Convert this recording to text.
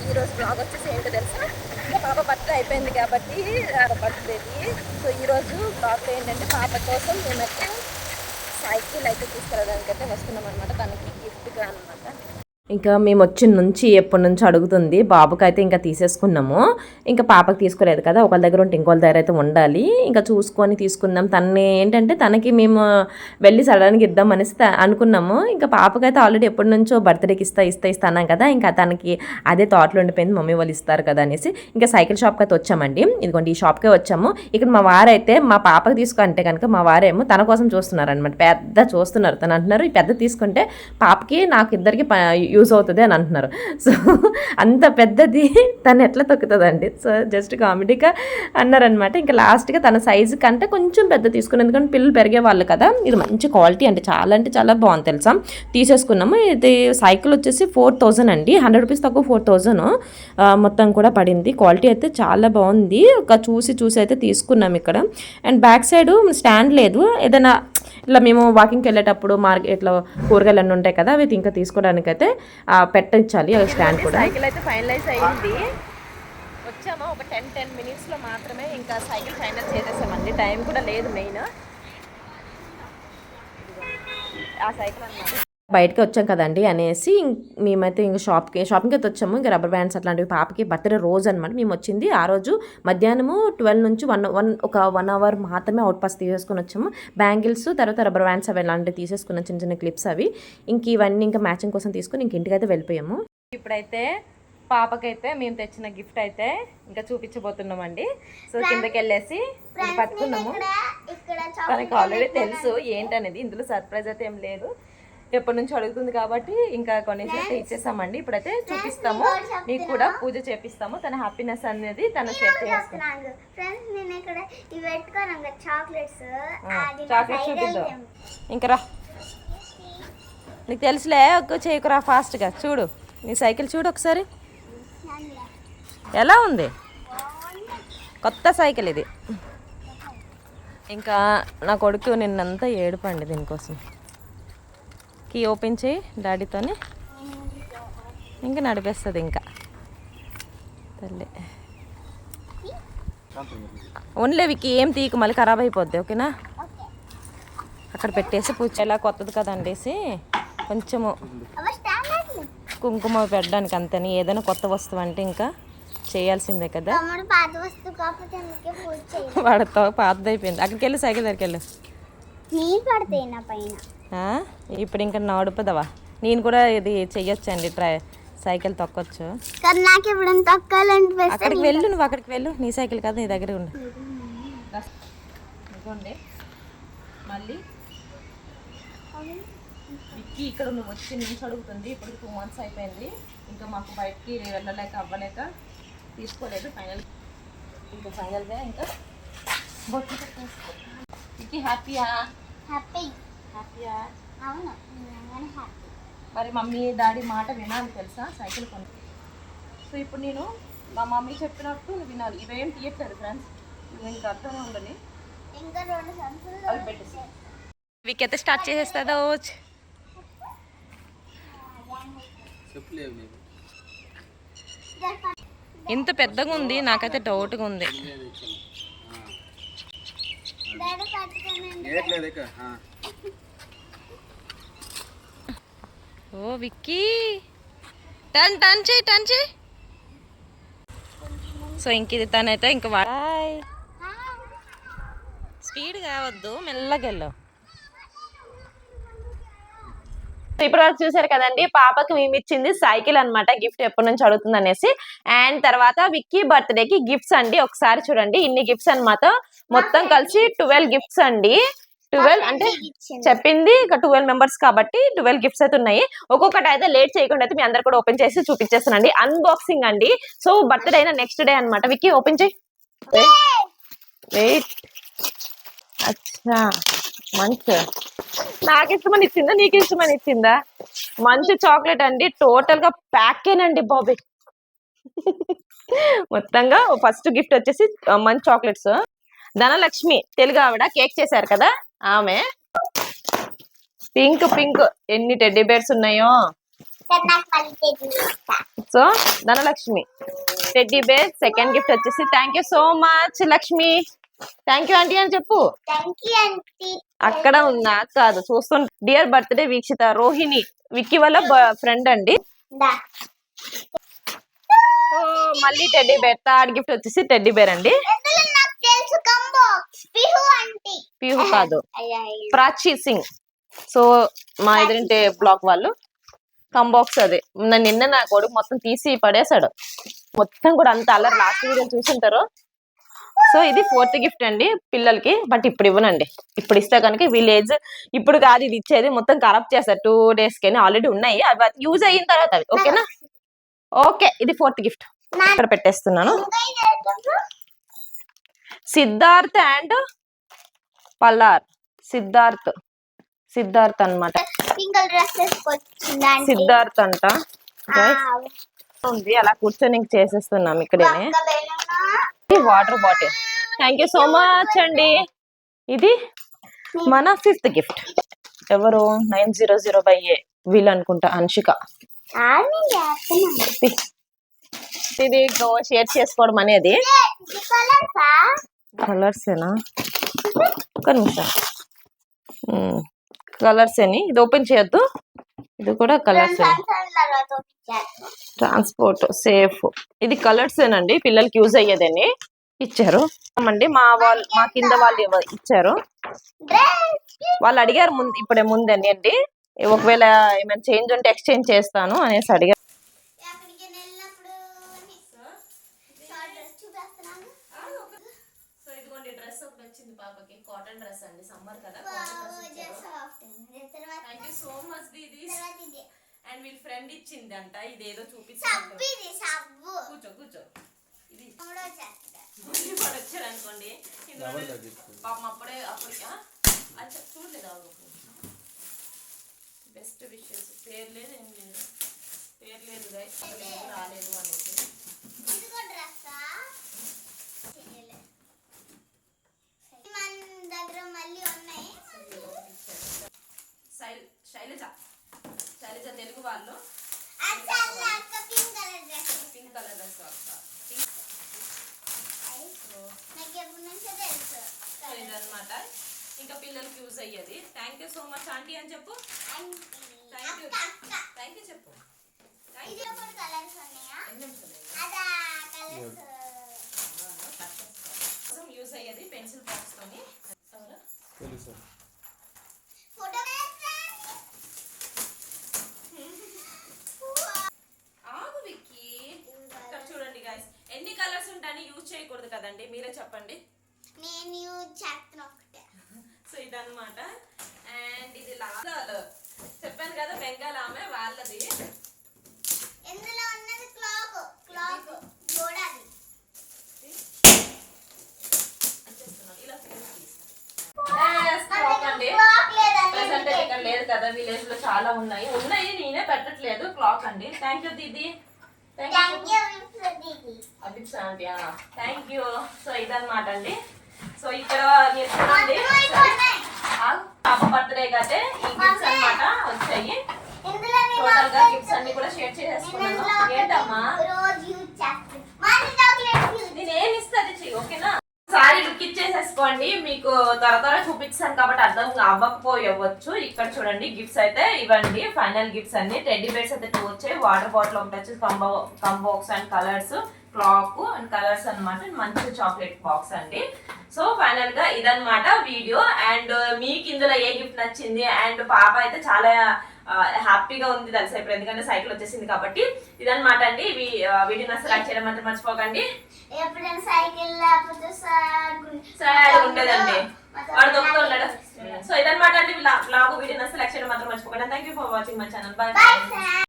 ఈ రోజు బ్లాగ్ వచ్చేసి ఏంటో తెలుసా? పాప బర్త్డే అయిపోయింది కాబట్టి బర్త్డేది సో ఈ రోజు బ్లాగ్ ఏంటంటే పాప కోసం మేమైతే సైకిల్ అయితే తీసుకెళ్ళడానికి అయితే వస్తున్నాం అనమాట తనకి గిఫ్ట్గా అనమాట ఇంకా మేము వచ్చిన నుంచి ఎప్పటి నుంచి అడుగుతుంది బాబుకి అయితే ఇంకా తీసేసుకున్నాము. ఇంకా పాపకి తీసుకోలేదు కదా ఒకళ్ళ దగ్గర ఉంటే ఇంకోళ్ళ దగ్గర అయితే ఉండాలి. ఇంకా చూసుకొని తీసుకుందాం. తనని ఏంటంటే తనకి మేము వెళ్ళి సడన్గా ఇద్దాం అనేసి అనుకున్నాము. ఇంకా పాపకైతే ఆల్రెడీ ఎప్పటి నుంచో బర్త్డేకి ఇస్తా ఇస్తా ఇస్తాను కదా ఇంకా తనకి అదే థాట్లో ఉండిపోయింది మమ్మీ వాళ్ళు ఇస్తారు కదా అనేసి. ఇంకా సైకిల్ షాప్కి అయితే వచ్చామండి. ఇదిగోండి ఈ షాప్కే వచ్చాము. ఇక్కడ మా వారైతే మా పాపకి తీసుకుంటే కనుక మా వారేమో తన కోసం చూస్తున్నారు అనమాట పెద్ద చూస్తున్నారు. తను అంటున్నారు ఈ పెద్ద తీసుకుంటే పాపకి నాకు ఇద్దరికి యూజ్ అవుతుంది అని అంటున్నారు. సో అంత పెద్దది తను ఎట్లా తొక్కుతుందండి? సో జస్ట్ కామెడీగా అన్నారనమాట ఇంకా లాస్ట్గా తన సైజు కంటే కొంచెం పెద్ద తీసుకున్నాను ఎందుకంటే పిల్లలు పెరిగే వాళ్ళు కదా ఇది మంచి క్వాలిటీ అంటే చాలా అంటే చాలా బాగుంది తెలుసా? తీసేసుకున్నాము. ఇది సైకిల్ వచ్చేసి ఫోర్ థౌజండ్ అండి. హండ్రెడ్ రూపీస్ తక్కువ ఫోర్ థౌజండ్ మొత్తం కూడా పడింది. క్వాలిటీ అయితే చాలా బాగుంది. ఒక చూసి చూసి అయితే తీసుకున్నాం ఇక్కడ. అండ్ బ్యాక్ సైడ్ స్టాండ్ లేదు. ఏదైనా ఇట్లా మేము వాకింగ్కి వెళ్ళేటప్పుడు మార్కెట్ ఇట్లా కూరగాయలు అన్నీ ఉంటాయి కదా అవి ఇంకా తీసుకోవడానికి అయితే పెట్టించాలి స్టాండ్ కూడా. సైకిల్ అయితే ఫైనలైజ్ అయింది. వచ్చామా? ఒక టెన్ టెన్ మినిట్స్లో మాత్రమే ఇంకా సైకిల్ ఫైనల్ చేసేసామండి టైం కూడా లేదు మెయిన్ ఆ సైకిల్ అన్నమాట. బయటకి వచ్చాం కదండి అనేసి ఇంక్ మేమైతే ఇంక షాప్కి షాపింగ్కి అయితే వచ్చాము. ఇంకా రబ్బర్ బ్యాండ్స్ అట్లాంటివి పాపకి బర్త్డే రోజు అనమాట మేము వచ్చింది. ఆ రోజు మధ్యాహ్నము ట్వెల్వ్ నుంచి వన్ వన్ ఒక వన్ అవర్ మాత్రమే అవుట్ పాస్ తీసేసుకొని వచ్చాము. బ్యాంగిల్స్ తర్వాత రబ్బర్ బ్యాండ్స్ అవి ఇలాంటివి తీసేసుకున్నాం చిన్న చిన్న క్లిప్స్ అవి. ఇంక ఇవన్నీ ఇంకా మ్యాచింగ్ కోసం తీసుకుని ఇంక ఇంటికైతే వెళ్ళిపోయాము. ఇప్పుడైతే పాపకైతే మేము తెచ్చిన గిఫ్ట్ అయితే ఇంకా చూపించబోతున్నామండి. సో కిందకి వెళ్ళేసి పట్టుకున్నాము. తనకి ఆల్రెడీ తెలుసు ఏంటనేది. ఇందులో సర్ప్రైజ్ అయితే ఏం లేదు. ఎప్పటి నుంచి అడుగుతుంది కాబట్టి ఇంకా కొనేసి అయితే ఇచ్చేసామండి. ఇప్పుడైతే చూపిస్తాము. మీకు కూడా పూజ చేపిస్తాము. తన హ్యాపీనెస్ అనేది తన షేర్ కదా చాక్లెట్స్ చూపిద్దాం. ఇంకా రా. నీకు తెలుసులే ఒక్క చేయకురా ఫాస్ట్గా చూడు నీ సైకిల్ చూడు ఒకసారి. ఎలా ఉంది? కొత్త సైకిల్ ఇది. ఇంకా నా కొడుకు నిన్నంతా ఏడుపండి దీనికోసం. కీ ఓపెన్ చేయి డాడీతోని. ఇంకా నడిపేస్తుంది ఇంకా. తల్లి. ఓన్లీ వికి ఏం తీయకు మళ్ళీ ఖరాబ్ అయిపోద్ది ఓకేనా? అక్కడ పెట్టేసి పూజ ఎలా కొత్తది కదా అండేసి కొంచెము కుంకుమ పెట్టడానికి అంతని? ఏదైనా కొత్త వస్తువు అంటే ఇంకా చేయాల్సిందే కదా. వాడితో పాతది అయిపోయింది అక్కడికి వెళ్ళి సైకిల్ దగ్గరికి వెళ్ళు ఇప్పుడు ఇంకా నడుపుదవా? నేను కూడా ఇది చెయ్యొచ్చండి ట్రై. సైకిల్ తొక్కొచ్చు. నాకు ఇప్పుడు అక్కడికి వెళ్ళు నువ్వు అక్కడికి వెళ్ళు. నీ సైకిల్ కాదు నీ దగ్గర ఉండు. మళ్ళీ. విక్కీ ఇక్కడ నువ్వు వచ్చి నుంచి అడుగుతుంది. ఇప్పుడు టూ మంత్స్ అయిపోయింది. ఇంకా మాకు బయటికి వెళ్ళలేక అవ్వలేక తీసుకోలేదు. ఫైనల్ ఇంకా ఫైనల్గా ఇంకా బొట్టు విక్కీ హ్యాపీయా? హ్యాపీ. అవును మరి మమ్మీ డాడీ మాట వినాలి తెలుసా? సైకిల్ కొని సో ఇప్పుడు నేను మా మమ్మీ చెప్పినట్టు నువ్వు వినాలి. ఇవేం తీయట్లేదు ఫ్రెండ్స్ నువ్వు ఇంకా అర్థమే ఉండని. ఇంకా రెండు సంచులు అవి పెట్టేసి వీకైతే స్టార్ట్ చేసేస్తుందా? ఇంత పెద్దగా ఉంది నాకైతే డౌట్గా ఉంది పట్టుకొని ఏట్లేదు ఇక ఆ. ఓ విక్కీ. టన్ టన్ చేయి టన్ చేయి. సో ఇంక ఇది తనైతే ఇంక బాయ్ స్పీడ్ కావద్దు మెల్లగా వెళ్ళు. ఇప్పుడు వరకు చూసారు కదండి పాపకి మేము ఇచ్చింది సైకిల్ అన్నమాట గిఫ్ట్ ఎప్పటి నుంచి అడుగుతుంది అనేసి. అండ్ తర్వాత విక్కీ బర్త్డే కి గిఫ్ట్స్ అండి ఒకసారి చూడండి ఇన్ని గిఫ్ట్స్ అనమాట మొత్తం కలిసి ట్వెల్వ్ గిఫ్ట్స్ అండి. ట్వెల్వ్ అంటే చెప్పింది ఇక ట్వెల్వ్ మెంబర్స్ కాబట్టి ట్వెల్వ్ గిఫ్ట్స్ అయితే ఉన్నాయి. ఒక్కొక్కటి అయితే లేట్ చేయకుండా అయితే మీ అందరు కూడా ఓపెన్ చేసి చూపించేస్తానండి. అన్బాక్సింగ్ అండి. సో బర్త్డే అయినా నెక్స్ట్ డే అన్నమాట. విక్కీ ఓపెన్ చేయి. వెయిట్ అచ్చా. మంచి నాకు ఇష్టమని ఇచ్చిందా? నీకు ఇష్టమని ఇచ్చిందా? మంచి చాక్లెట్ అండి. టోటల్గా ప్యాకేనండి బాబీ మొత్తంగా ఫస్ట్ గిఫ్ట్ వచ్చేసి మంచి చాక్లెట్స్ ధనలక్ష్మి తెలుగు ఆవిడ కేక్ చేశారు కదా? ఆమె? Pink pink. ఎన్ని టెడ్డీ బేర్స్ ఉన్నాయో? So Dhanalakshmi. Teddy bear second gift వచ్చేసి thank you so much Lakshmi. Thank you aunty అని చెప్పు. అక్కడ ఉన్నా కాదు చూస్తుంటే డియర్ బర్త్డే వీక్షిత రోహిణి విక్కీ వాళ్ళ ఫ్రెండ్ అండి. మళ్ళీ టెడ్డీ బేర్ థర్డ్ గిఫ్ట్ వచ్చేసి టెడ్డీ బేర్ అండి ఎందులో నాకు తెలుసు కంబో పిహు ప్యూర్ కాదు. ప్రాచీ సింగ్. సో మా ఎదురింటే బ్లాక్ వాళ్ళు. కంబాక్స్ అదే. నా నిన్న నా కొడుకు మొత్తం తీసి పడేశాడు. మొత్తం కూడా అంత అల్లరి లాస్ట్ వీడియో చూసుంటారు. సో ఇది ఫోర్త్ గిఫ్ట్ అండి పిల్లలకి. బట్ ఇప్పుడు ఇవ్వనండి. ఇప్పుడు ఇస్తే కనుక విలేజ్ ఇప్పుడు కాదు ఇది ఇచ్చేది మొత్తం కరప్ట్ చేస్తారు టూ డేస్కి ఆల్రెడీ ఉన్నాయి. అవి యూజ్ అయిన తర్వాత అవి. ఓకేనా? ఓకే ఇది ఫోర్త్ గిఫ్ట్. ఇక్కడ పెట్టేస్తున్నాను. సిద్ధార్థ్ అండ్ పల్లార్ సిద్ధార్థ్ సిద్ధార్థ్ సింగిల్ ఆంటీ సిద్ధార్థ్ అంట. ఉంది. అలా కూర్చొని చేసేస్తున్నాం ఇక్కడేనే. Water bottle. Thank you so much అండి. ఇది మన ఫిఫ్త్ గిఫ్ట్. ఎవరు? Nine zero zero by A. వీళ్ళు అనుకుంటా అంశిక. ఇది. షేర్ చేసుకోవడం అనేది. ఏ, కలర్స్ ఒక నిమిషం కలర్స్ అని ఇది ఓపెన్ చేయొద్దు. ఇది కూడా కలర్స్ ట్రాన్స్పోర్ట్ సేఫ్. ఇది కలర్స్ ఏనండి. పిల్లలకి యూజ్ అయ్యేదని. ఇచ్చారు. అండి మా వాళ్ళు మా కింద వాళ్ళు ఇచ్చారు. వాళ్ళు అడిగారు ముందు ఇప్పుడే ముందని అండి. ఒకవేళ ఏమైనా చేంజ్ ఉంటే ఎక్స్చేంజ్ చేస్తాను అనేసి అడిగారు ఎక్కడికి వెళ్ళినప్పుడు అని. షార్ట్ డ్రెస్ చూపిస్తున్నాను. సో ఇదిగోండి డ్రెస్ ఒకటి వచ్చింది పాపకి కాటన్ డ్రెస్ అండి సమ్మర్ కదా thank you so much didi. And వీళ్ళ ఫ్రెండ్ ఇచ్చింది అంట ఇదేదో చూపించారు. కూర్చో కూర్చో. ఇది. వాడు వచ్చాడు అనుకోండి. పాపం అప్పుడే అప్పుడు అది చూడలేదు బెస్ట్ విషెస్ పేరు లేదు ఏం లేదు. పేరు లేదు రాలేదు అనేసి. దగ్గర మళ్ళీ ఉన్నాయి. శైల్ శైలజ. శైలజ తెలుగు వాళ్ళు. అక్క pink colour dress pink colour dress నాకు ఎప్పటి నుంచో తెలుసు. సో ఇదన్నమాట. ఇంకా పిల్లలకి యూజ్ అయ్యేది. Thank you so much aunty అని చెప్పు. థ్యాంక్ యూ అక్క, అక్క. థ్యాంక్ యూ చెప్పు. యూజ్ అయ్యేది పెన్సిల్ బాక్స్ తోని. ఇక్కడ చూడండి గాయస్ ఎన్ని కలర్స్ ఉంటాయని యూజ్ చేయకూడదు కదండి మీరే చెప్పండి. నేను యూజ్ చేస్తున్నా ఒకటే. సో ఇదన్నమాట. అండ్ ఇది లాస్ట్ చెప్పాను కదా బెంగాల్ ఆమె వాళ్ళది ఇందులో ఉన్నది క్లాక్ క్లాక్ చూడాలి చేస్తున్నాను. ఇలా ఫోన్ తీసి. Yes, clock అండి క్లాక్ లేదండి ప్రెసెంట్ లేదు కదా విలేజ్లో చాలా ఉన్నాయి. ఉన్నాయి నేనే పెట్టట్లేదు. క్లాక్ అండి. Thank you didi thank you so ఇదన్నమాట అండి. సో ఇక్కడ. ఆ, పాప బర్త్డే కదే ఈ గిఫ్ట్స్ అన్నమాట వచ్చాయి. టోటల్గా గిఫ్ట్స్ అన్ని కూడా షేర్ నేను చేసేసుకున్నాను. ఏంటమ్మా? రోజు యూజ్ చేస్తాను. మనీ చాక్లెట్స్ యూజ్ నేను ఏమి ఇస్తుంది ఓకేనా సారీ లుక్ ఇచ్చేసేసుకోండి. మీకు త్వర త్వర చూపించాను కాబట్టి అర్థం అవ్వకపోయవచ్చు. ఇక్కడ చూడండి గిఫ్ట్స్ అయితే ఇవ్వండి. ఫైనల్ గిఫ్ట్స్ అన్ని. టెడ్డీ బేర్స్ అయితే టూ వచ్చాయి. వాటర్ బాటిల్ ఒకటి వచ్చి combo కంబోక్స్ and colours clock and colours అన్నమాట. మంచి చాక్లెట్ బాక్స్ అండి. సో ఫైనల్గా ఇదన్నమాట వీడియో. అండ్ మీకు ఇందులో ఏ గిఫ్ట్ నచ్చింది? అండ్ పాప అయితే చాలా హ్యాపీగా ఉంది తెలుసా ఇప్పుడు. ఎందుకంటే సైకిల్ వచ్చేసింది కాబట్టి. ఇదన్నమాట అండి. ఇవి వీడియో నచ్చ లైక్ చేయడం మాత్రం మర్చిపోకండి. ఎప్పుడైనా సైకిల్ లేకపోతే సార్ సాడ్ ఉండదండి. వాడు దొంగ ఉన్నాడు. సో ఇదన్నమాట అండి. బ్లాగ్ వీడియో నచ్చ లైక్ చేయడం మాత్రం మర్చిపోకండి. Thank you for watching my channel bye